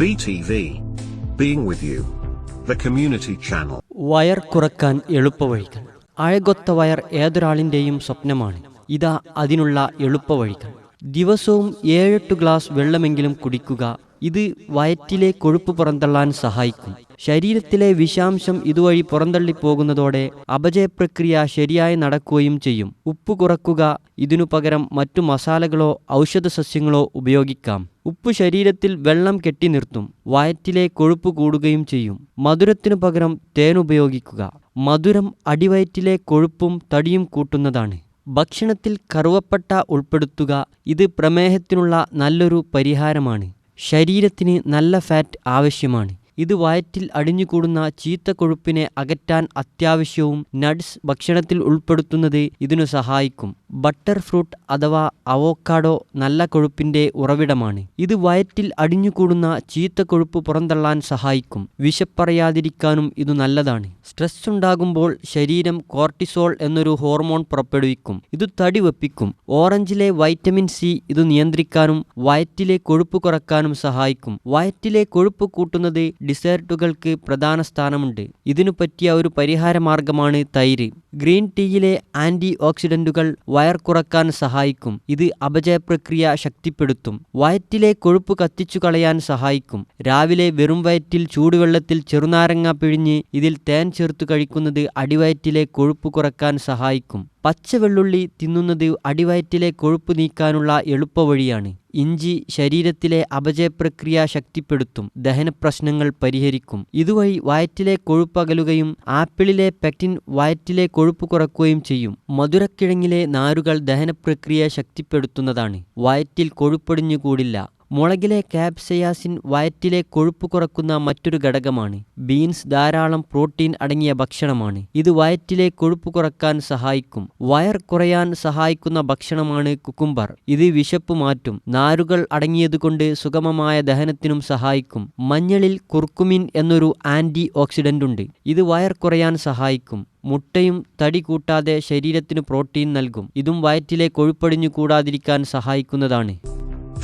BTV. Being with you. The community channel. വയർ കുറയ്ക്കാൻ എളുപ്പവഴികൾ അഴകൊത്ത വയർ ഏതൊരാളിന്റെയും സ്വപ്നമാണ് ഇതാ അതിനുള്ള എളുപ്പവഴികൾ ദിവസവും ഏഴെട്ട് ഗ്ലാസ് വെള്ളമെങ്കിലും കുടിക്കുക ഇത് വയറ്റിലെ കൊഴുപ്പ് പുറന്തള്ളാൻ സഹായിക്കും ശരീരത്തിലെ വിഷാംശം ഇതുവഴി പുറന്തള്ളിപ്പോകുന്നതോടെ അപചയപ്രക്രിയ ശരിയായി നടക്കുകയും ചെയ്യും ഉപ്പ് കുറക്കുക ഇതിനു പകരം മറ്റു മസാലകളോ ഔഷധ സസ്യങ്ങളോ ഉപയോഗിക്കാം ഉപ്പ് ശരീരത്തിൽ വെള്ളം കെട്ടി നിർത്തും. വയറ്റിലെ കൊഴുപ്പ് കൂടുകയും ചെയ്യും. മധുരത്തിനു പകരം തേൻ ഉപയോഗിക്കുക. മധുരം അടിവയറ്റിലെ കൊഴുപ്പും തടിയും കൂട്ടുന്നതാണ്. ഭക്ഷണത്തിൽ കറുവപ്പട്ട ഉൾപ്പെടുത്തുക ഇത് പ്രമേഹത്തിനുള്ള നല്ലൊരു പരിഹാരമാണ്. ശരീരത്തിന് നല്ല ഫാറ്റ് ആവശ്യമാണ്. ഇത് വയറ്റിൽ അടിഞ്ഞുകൂടുന്ന ചീത്ത കൊഴുപ്പിനെ അകറ്റാൻ അത്യാവശ്യവും നട്സ് ഭക്ഷണത്തിൽ ഉൾപ്പെടുത്തുന്നത് ഇതിനു സഹായിക്കും. ബട്ടർ ഫ്രൂട്ട് അഥവാ അവോക്കാഡോ നല്ല കൊഴുപ്പിന്റെ ഉറവിടമാണ്. ഇത് വയറ്റിൽ അടിഞ്ഞുകൂടുന്ന ചീത്ത കൊഴുപ്പ് പുറന്തള്ളാൻ സഹായിക്കും. വിശപ്പറയാതിരിക്കാനും ഇത് നല്ലതാണ്. സ്ട്രെസ് ഉണ്ടാകുമ്പോൾ ശരീരം കോർട്ടിസോൾ എന്നൊരു ഹോർമോൺ പുറപ്പെടുവിക്കും. ഇത് തടി വെപ്പിക്കും. ഓറഞ്ചിലെ വൈറ്റമിൻ സി ഇത് നിയന്ത്രിക്കാനും വയറ്റിലെ കൊഴുപ്പ് കുറക്കാനും സഹായിക്കും. വയറ്റിലെ കൊഴുപ്പ് കൂട്ടുന്നത് ഡിസേർട്ടുകൾക്ക് പ്രധാന സ്ഥാനമുണ്ട്. ഇതിനു പറ്റിയ ഒരു പരിഹാര മാർഗമാണ് തൈര്. ഗ്രീൻ ടീയിലെ ആന്റി ഓക്സിഡന്റുകൾ വയർ കുറയ്ക്കാൻ സഹായിക്കും. ഇത് അപചയപ്രക്രിയ ശക്തിപ്പെടുത്തും. വയറ്റിലെ കൊഴുപ്പ് കത്തിച്ചു കളയാൻ സഹായിക്കും. രാവിലെ വെറും വയറ്റിൽ ചൂടുവെള്ളത്തിൽ ചെറുനാരങ്ങ പിഴിഞ്ഞ് ഇതിൽ തേൻ ചേർത്ത് കഴിക്കുന്നത് അടിവയറ്റിലെ കൊഴുപ്പ് കുറയ്ക്കാൻ സഹായിക്കും. പച്ചവെള്ളുള്ളി തിന്നുന്നത് അടിവയറ്റിലെ കൊഴുപ്പ് നീക്കാനുള്ള എളുപ്പവഴിയാണ്. ഇഞ്ചി ശരീരത്തിലെ അപചയപ്രക്രിയ ശക്തിപ്പെടുത്തും ദഹനപ്രശ്നങ്ങൾ പരിഹരിക്കും. ഇതുവഴി വയറ്റിലെ കൊഴുപ്പ് അകലുകയും ആപ്പിളിലെ പെക്റ്റിൻ വയറ്റിലെ കൊഴുപ്പ് കുറക്കുകയും ചെയ്യും. മധുരക്കിഴങ്ങിലെ നാരുകൾ ദഹനപ്രക്രിയ ശക്തിപ്പെടുത്തുന്നതാണ്. വയറ്റിൽ കൊഴുപ്പൊടിഞ്ഞു കൂടില്ല. മുളകിലെ കാപ്സയാസിൻ വയറ്റിലെ കൊഴുപ്പ് കുറക്കുന്ന മറ്റൊരു ഘടകമാണ്. ബീൻസ് ധാരാളം പ്രോട്ടീൻ അടങ്ങിയ ഭക്ഷണമാണ്. ഇത് വയറ്റിലെ കൊഴുപ്പ് കുറയ്ക്കാൻ സഹായിക്കും. വയർ കുറയാൻ സഹായിക്കുന്ന ഭക്ഷണമാണ് കുക്കുംബർ. ഇത് വിശപ്പ് മാറ്റും. നാരുകൾ അടങ്ങിയതുകൊണ്ട് സുഗമമായ ദഹനത്തിനും സഹായിക്കും. മഞ്ഞളിൽ കുർക്കുമിൻ എന്നൊരു ആന്റി ഓക്സിഡന്റ് ഉണ്ട്. ഇത് വയർ കുറയാൻ സഹായിക്കും. മുട്ടയും തടി കൂട്ടാതെ ശരീരത്തിന് പ്രോട്ടീൻ നൽകും. ഇതും വയറ്റിലെ കൊഴുപ്പടിഞ്ഞു കൂടാതിരിക്കാൻ സഹായിക്കുന്നതാണ്.